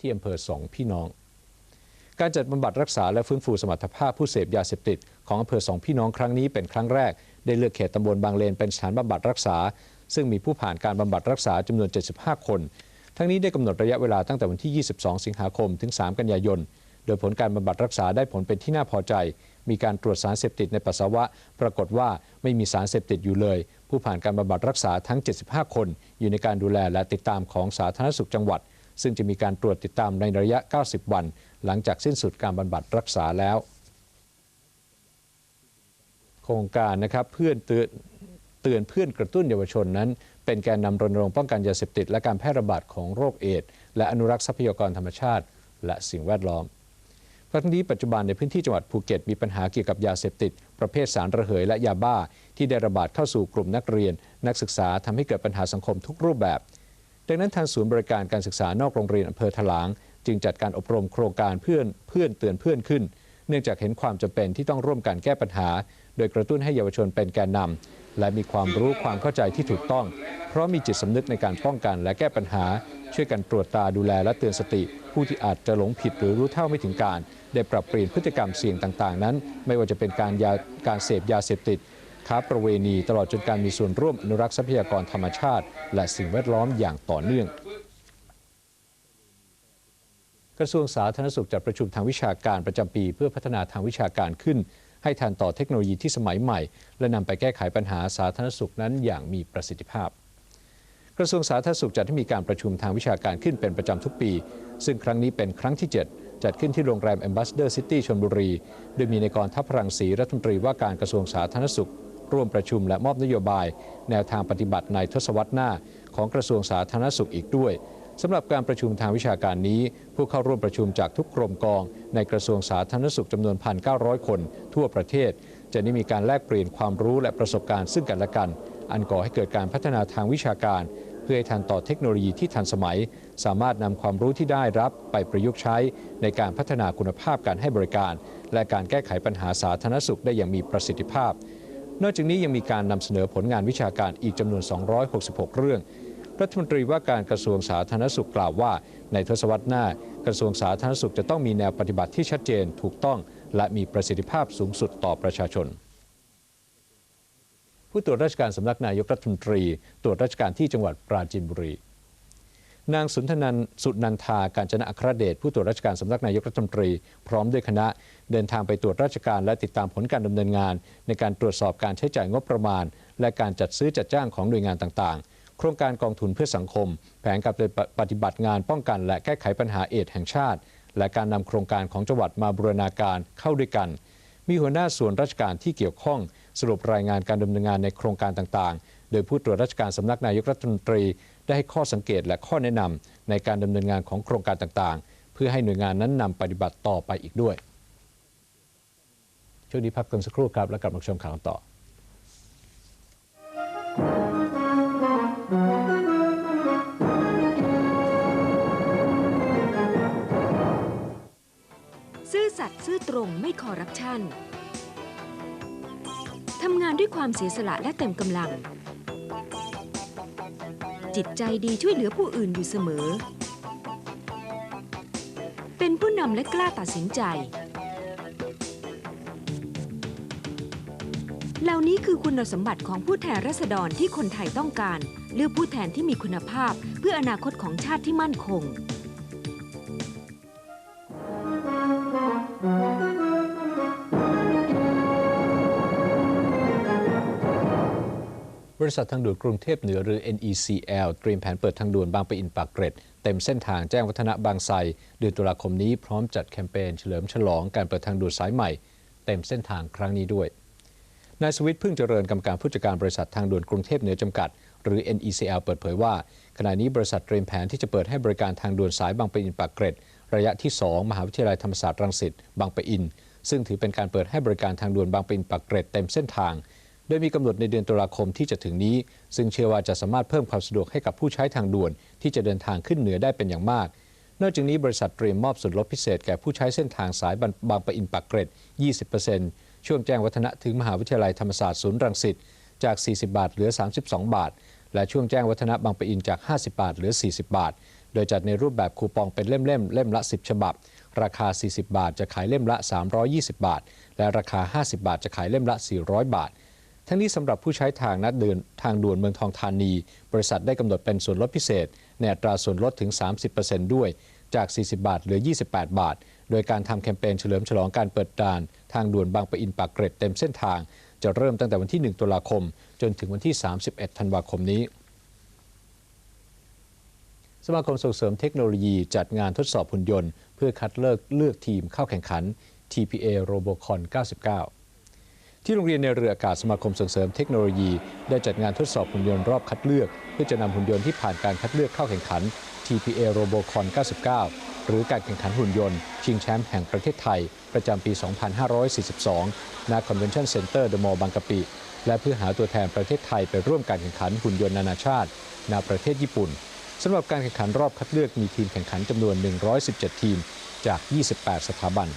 ที่อำเภอสองพี่น้อง การจัดบำบัดรักษาและฟื้นฟูสมรรถภาพผู้เสพยาเสพติดของอำเภอสองพี่น้องครั้งนี้เป็นครั้งแรก ได้เลือกเขตตำบลบางเลนเป็นสถานบำบัดรักษา ซึ่งมีผู้ผ่านการบำบัดรักษาจำนวน 75 คน ทั้งนี้ได้กำหนดระยะเวลาตั้งแต่วันที่ 22 สิงหาคมถึง 3 กันยายน โดยผลการบำบัดรักษาได้ผลเป็นที่น่าพอใจ มีการตรวจสารเสพติดในปัสสาวะ ปรากฏว่าไม่มีสารเสพติดอยู่เลย ผู้ผ่านการบำบัดรักษาทั้ง 75 คน อยู่ในการดูแลและติดตามของสาธารณสุขจังหวัด ซึ่งจะมีการตรวจติดตามในระยะ 90 วัน หลังจากสิ้นสุดการบำบัดรักษาแล้ว โครงการนะครับเพื่อนเตือนเตือนเพื่อนกระตุ้นเยาวชนนั้น เป็นแกนนำรณรงค์ป้องกันยาเสพติด และการแพร่ระบาดของโรคเอดส์และอนุรักษ์ทรัพยากรธรรมชาติ และสิ่งแวดล้อมพราะทั้งนี้ปัจจุบันในพื้นที่จังหวัดภูเก็ตมีปัญหาเกี่ยวกับยาเสพติด ประเภทสารระเหยและยาบ้า ที่ได้ระบาดเข้าสู่กลุ่มนักเรียน นักศึกษาทำให้เกิดปัญหาสังคมทุกรูปแบบ ดังนั้นทางศูนย์บริการการศึกษานอกโรงเรียนอำเภอถลาง จึงจัดการอบรมโครงการเพื่อนเพื่อนเตือนเพื่อนขึ้น เนื่องจากเห็นความจำเป็นที่ต้องร่วมกันแก้ปัญหา โดยกระตุ้นให้เยาวชนเป็นแกนนำและมีความรู้ความเข้าใจที่ถูกต้อง เพราะมีจิตสำนึกในการป้องกันและแก้ปัญหา ช่วยกันตรวจตาดูแลและเตือนสติ ผู้ที่อาจจะหลงผิดหรือรู้เท่าไม่ถึงการ ได้ปรับเปลี่ยนพฤติกรรมเสี่ยงต่าง ๆ นั้น ไม่ว่าจะเป็นการยาการเสพยาเสพติด ค้าประเวณี ตลอดจนการมีส่วนร่วมอนุรักษ์ทรัพยากรธรรมชาติ และสิ่งแวดล้อมอย่างต่อเนื่องกระทรวงสาธารณสุขจัดประชุมทางวิชาการประจำปี เพื่อพัฒนาทางวิชาการขึ้น ให้ทันต่อเทคโนโลยีที่สมัยใหม่ และนำไปแก้ไขปัญหาสาธารณสุขนั้นอย่างมีประสิทธิภาพ กระทรวงสาธารณสุขจัดให้มีการประชุมทางวิชาการขึ้นเป็นประจำทุกปี ซึ่งครั้งนี้เป็นครั้งที่ 7 จัดขึ้นที่โรงแรม Ambassador City ชลบุรี โดยมีในกรทัพพรังศรีรัฐมนตรีว่าการกระทรวงสาธารณสุข ร่วมประชุมและมอบนโยบาย แนวทางปฏิบัติในทศวรรษหน้า ของกระทรวงสาธารณสุขอีกด้วยสำหรับการประชุมทางวิชาการนี้ ผู้เข้าร่วมประชุมจากทุกกรมกอง ในกระทรวงสาธารณสุขจำนวน 1,900 คน ทั่วประเทศ จะได้มีการแลกเปลี่ยนความรู้และประสบการณ์ซึ่งกันและกัน อันก่อให้เกิดการพัฒนาทางวิชาการ เพื่อให้ทันต่อเทคโนโลยีที่ทันสมัย สามารถนำความรู้ที่ได้รับไปประยุกต์ใช้ ในการพัฒนาคุณภาพการให้บริการ และการแก้ไขปัญหาสาธารณสุขได้อย่างมีประสิทธิภาพ นอกจากนี้ยังมีการนำเสนอผลงานวิชาการอีกจำนวน 266 เรื่อง รัฐมนตรีว่าการกระทรวงสาธารณสุขกล่าวว่า ในทศวรรษหน้า กระทรวงสาธารณสุขจะต้องมีแนวปฏิบัติที่ชัดเจนถูกต้อง และมีประสิทธิภาพสูงสุดต่อประชาชนผู้ตรวจราชการสำนักนายกรัฐมนตรี ตรวจราชการที่จังหวัดปราจีนบุรี นางสุนทนันสุนันทาการจนะอัครเดชผู้ตรวจราชการสำนักนายกรัฐมนตรี พร้อมด้วยคณะเดินทางไปตรวจราชการและติดตามผลการดำเนินงาน ในการตรวจสอบการใช้จ่ายงบประมาณ และการจัดซื้อจัดจ้างของหน่วยงานต่างๆ โครงการกองทุนเพื่อสังคม แผนการปฏิบัติงานป้องกัน และแก้ไขปัญหาเอดแห่งชาติ และการนำโครงการของจังหวัดมาบูรณาการเข้าด้วยกัน มีหัวหน้าส่วนราชการที่เกี่ยวข้องสรุปรายงานการดำเนินงานในโครงการต่างๆ โดยผู้ตรวจราชการสำนักนายกรัฐมนตรี ได้ให้ข้อสังเกตและข้อแนะนำในการดำเนินงานของโครงการต่างๆ เพื่อให้หน่วยงานนั้นนำปฏิบัติต่อไปอีกด้วย ช่วงนี้พักกันสักครู่ครับ แล้วกลับมาชมข่าวต่อซื่อสัตย์ซื่อตรงไม่คอร์รัปชัน ทำงานด้วยความเสียสละและเต็มกำลัง จิตใจดีช่วยเหลือผู้อื่นอยู่เสมอ เป็นผู้นำและกล้าตัดสินใจ เหล่านี้คือคุณสมบัติของผู้แทนราษฎรที่คนไทยต้องการ เลือกผู้แทนที่มีคุณภาพเพื่ออนาคตของชาติที่มั่นคง ริษัททางด่วนกรุงเทพเหนือหรือ NECL เตรียมแผนเปิดทางด่วนบางปะอินปากเกร็ด เต็มเส้นทางแจ้งวัฒนะบางไทรเดือนตุลาคมนี้พร้อมจัดแคมเปญเฉลิมฉลองการเปิดทางด่วนสายใหม่ เต็มเส้นทางครั้งนี้ด้วยนายสวิทย์พึ่งเจริญกรรมการผู้จัดการบริษัททางด่วนกรุงเทพเหนือจำกัด หรือ NECL เปิดเผยว่า ขณะนี้บริษัทเตรียมแผนที่จะเปิดให้บริการทางด่วนสายบางปะอินปากเกร็ด ระยะที่ 2 มหาวิทยาลัยธรรมศาสตร์รังสิตบางปะอิน ซึ่งถือเป็นการเปิดให้บริการทางด่วนบางปะอินปากเกร็ดเต็มเส้นทาง โดยมีกำหนดในเดือนตุลาคมที่จะถึงนี้ ซึ่งเชื่อว่าจะสามารถเพิ่มความสะดวกให้กับผู้ใช้ทางด่วน ที่จะเดินทางขึ้นเหนือได้เป็นอย่างมาก นอกจากนี้บริษัทเตรียมมอบส่วนลดพิเศษแก่ผู้ใช้เส้นทางสายบางปะอินปากเกร็ด 20%ช่วงแจ้งวัฒนะถึงมหาวิทยาลัยธรรมศาสตร์ศูนย์รังสิตจาก 40 บาทเหลือ 32 บาท และช่วงแจ้งวัฒนะบางปะอินจาก 50 บาทเหลือ 40 บาท โดยจัดในรูปแบบคูปองเป็นเล่มๆเล่มละ 10 ฉบับ ราคา 40 บาท จะขายเล่มละ 320 บาท และราคา 50 บาท จะขายเล่มละ 400 บาท ทั้งนี้สำหรับผู้ใช้ทางนัดเดินทางด่วนเมืองทองธานี บริษัทได้กำหนดเป็นส่วนลดพิเศษ ในอัตราส่วนลดถึง 30%ด้วย จาก 40 บาทเหลือ 28 บาท โดยการทำแคมเปญเฉลิมฉลองการเปิดด่าน ทางด่วนบางปะอินปากเกร็ดเต็มเส้นทาง จะเริ่มตั้งแต่วันที่ 1 ตุลาคม จนถึงวันที่ 31 ธันวาคมนี้สมาคมส่งเสริมเทคโนโลยีจัดงานทดสอบหุ่นยนต์ เพื่อคัดเลือกเลือกทีมเข้าแข่งขัน TPA Robocon 99 ที่โรงเรียนในเรืออากาศสมาคมส่งเสริมเทคโนโลยี ได้จัดงานทดสอบหุ่นยนต์รอบคัดเลือก เพื่อจะนำหุ่นยนต์ที่ผ่านการคัดเลือกเข้าแข่งขัน TPA Robocon 99 หรือการแข่งขันหุ่นยนต์ ชิงแชมป์แห่งประเทศไทย ประจำปี 2542 ณ Convention Center The Mall บางกะปิ และเพื่อหาตัวแทนประเทศไทยไปร่วมการแข่งขันหุ่นยนต์นานาชาติ ณ ประเทศญี่ปุ่นสำหรับการแข่งขันรอบคัดเลือกมีทีมแข่งขันจำนวน 117 ทีมจาก 28 สถาบัน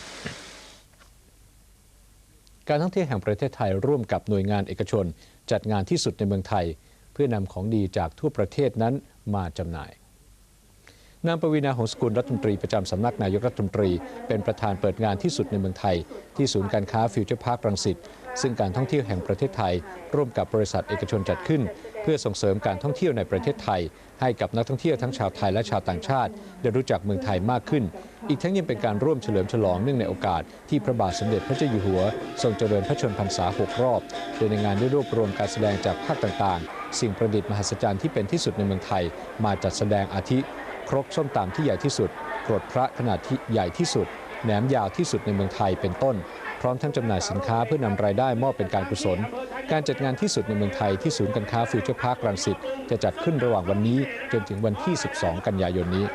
การท่องเที่ยวแห่งประเทศไทยร่วมกับหน่วยงานเอกชน จัดงานที่สุดในเมืองไทย เพื่อนำของดีจากทั่วประเทศนั้นมาจำหน่ายนางปวีณาหงสกุลรัฐมนตรีประจำสำนักนายกรัฐมนตรี เป็นประธานเปิดงานที่สุดในเมืองไทย ที่ศูนย์การค้าฟิวเจอร์พาร์ครังสิตซึ่งการท่องเที่ยวแห่งประเทศไทย ร่วมกับบริษัทเอกชนจัดขึ้น เพื่อส่งเสริมการท่องเที่ยวในประเทศไทย ให้กับนักท่องเที่ยวทั้งชาวไทยและชาวต่างชาติ ได้รู้จักเมืองไทยมากขึ้น อีกทั้งยังเป็นการร่วมเฉลิมฉลองเนื่องในโอกาสที่พระบาทสมเด็จพระเจ้าอยู่หัว ทรงเจริญพระชนมพรรษา 6 รอบ โดยในงานได้รวบรวมการแสดงจากภาคต่างๆ สิ่งประดิษฐ์มหัศจรรย์ที่เป็นที่สุดในเมืองไทย มาจัดแสดงอาทิ ครกส้มตำที่ใหญ่ที่สุดกรดพระขนาดที่ใหญ่ที่สุดแหนมยาวที่สุดในเมืองไทยเป็นต้น พร้อมทั้งจำหน่ายสินค้าเพื่อนำรายได้มอบเป็นการกุศล การจัดงานที่สุดในเมืองไทยที่ศูนย์การค้าฟิวเจอร์พาร์ครังสิตจะจัดขึ้นระหว่างวันนี้จนถึงวันที่ 12 กันยายนนี้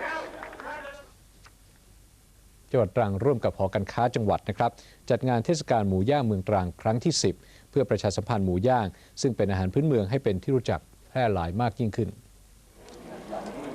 จังหวัดตรังร่วมกับหอการค้าจังหวัดนะครับ จัดงานเทศกาลหมูย่างเมืองตรังครั้งที่ 10 เพื่อประชาสัมพันธ์หมูย่าง ซึ่งเป็นอาหารพื้นเมืองให้เป็นที่รู้จักแพร่หลายมากยิ่งขึ้น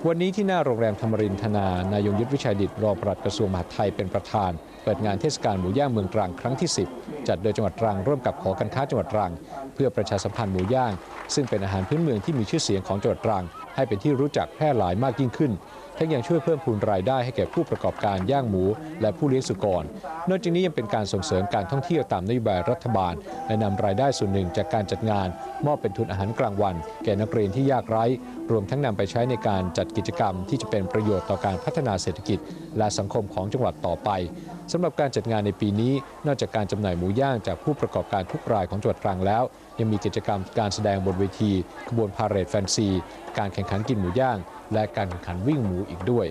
วันนี้ที่หน้าโรงแรมธรรมรินทนา นายยงยุทธวิชัยดิตรองปลัดกระทรวงมหาดไทยเป็นประธาน เปิดงานเทศกาลหมูย่างเมืองตรังครั้งที่ 10 จัดโดยจังหวัดตรังร่วมกับหอการค้าจังหวัดตรัง เพื่อประชาสัมพันธ์หมูย่าง ซึ่งเป็นอาหารพื้นเมืองที่มีชื่อเสียงของจังหวัดตรัง ให้เป็นที่รู้จักแพร่หลายมากยิ่งขึ้นทั้งยังช่วยเพิ่มพูนรายได้ให้แก่ผู้ประกอบการย่างหมู และผู้เลี้ยงสุกร นอกจากนี้ยังเป็นการส่งเสริมการท่องเที่ยวตามนโยบายรัฐบาล และนำรายได้ส่วนหนึ่งจากการจัดงาน มอบเป็นทุนอาหารกลางวัน แก่นักเรียนที่ยากไร้ รวมทั้งนำไปใช้ในการจัดกิจกรรม ที่จะเป็นประโยชน์ต่อการพัฒนาเศรษฐกิจ และสังคมของจังหวัดต่อไปสำหรับการจัดงานในปีนี้ นอกจากการจำหน่ายหมูย่างจากผู้ประกอบการทุกรายของจังหวัดตรังแล้ว ยังมีกิจกรรมการแสดงบนเวทีขบวนพาเหรดแฟนซี การแข่งขันกินหมูย่าง และการแข่งขันวิ่งหมูอีกด้วย